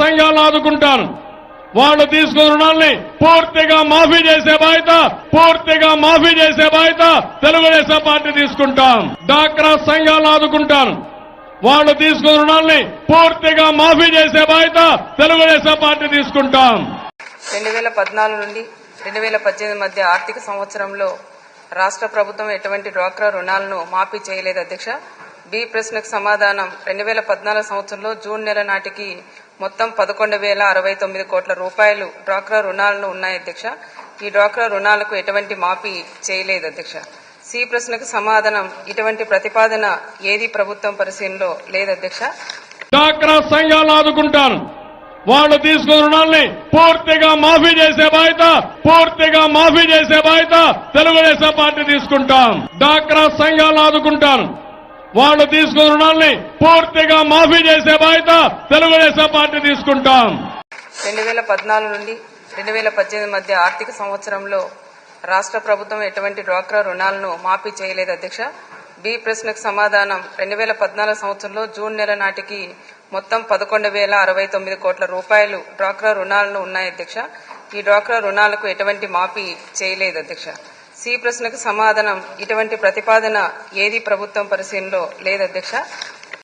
సంఘాలను ఆదుకుంటారు. వాళ్ళు తీసుకున్న రుణాల్ని పూర్తిగా మాఫీ చేసే బాధ్యత పూర్తిగా మాఫీ చేసే బాధ్యత తెలుగుదేశం పార్టీ తీసుకుంటాం. డాక్రా సంఘాలను ఆదుకుంటారు. వాళ్ళు తీసుకున్న రుణాల్ని పూర్తిగా మాఫీ చేసే బాధ్యత తెలుగుదేశం పార్టీ తీసుకుంటాం. రెండు వేల పద్నాలుగు నుండి రెండు వేల పద్దెనిమిది మధ్య ఆర్థిక సంవత్సరంలో రాష్ట్ర ప్రభుత్వం ఎటువంటి డ్వాక్రా రుణాలను మాఫీ చేయలేదు అధ్యక్ష. బి ప్రశ్నకు సమాధానం రెండు వేల పద్నాలుగు సంవత్సరంలో జూన్ నెల నాటికి మొత్తం పదకొండు వేల అరవై తొమ్మిది కోట్ల రూపాయలు డ్వాక్రా రుణాలను ఉన్నాయి అధ్యక్ష. ఈ డ్వాక్రా రుణాలకు ఎటువంటి మాఫీ చేయలేదు అధ్యక్ష. సి ప్రశ్నకు సమాధానం ఇటువంటి ప్రతిపాదన ఏది ప్రభుత్వం పరిశీలనలో లేదు అధ్యక్ష. డ్వాక్రా సంఘాలు ఆదుకుంటాను వాళ్ళు తీసుకున్న రుణాల్ని పూర్తిగా మాఫీ చేసే బాధ్యత పూర్తిగా మాఫీ చేసే బాధ్యత తెలుగుదేశం పార్టీ తీసుకుంటాం. డాక్రా సంఘాలు ఆదుకుంటాను వాళ్ళు తీసుకున్న రుణాల్ని పూర్తిగా మాఫీ చేసే బాధ్యత తెలుగుదేశం పార్టీ తీసుకుంటాం. రెండు వేల పద్నాలుగు నుండి రెండు వేల పద్దెనిమిది మధ్య ఆర్థిక సంవత్సరంలో రాష్ట్ర ప్రభుత్వం ఎటువంటి డ్వాక్రా రుణాలను మాఫీ చేయలేదు అధ్యక్ష. బి ప్రశ్నకు సమాధానం రెండు వేల పద్నాలుగు సంవత్సరంలో జూన్ నెల నాటికి మొత్తం పదకొండు వేల అరవై తొమ్మిది కోట్ల రూపాయలు డ్వాక్రా రుణాలను ఉన్నాయి అధ్యక్ష. ఈ డ్వాక్రా రుణాలకు ఎటువంటి మాఫీ చేయలేదు అధ్యక్ష. సి ప్రశ్నకు సమాధానం ఇటువంటి ప్రతిపాదన ఏది ప్రభుత్వం పరిశీలనలో లేదు అధ్యక్ష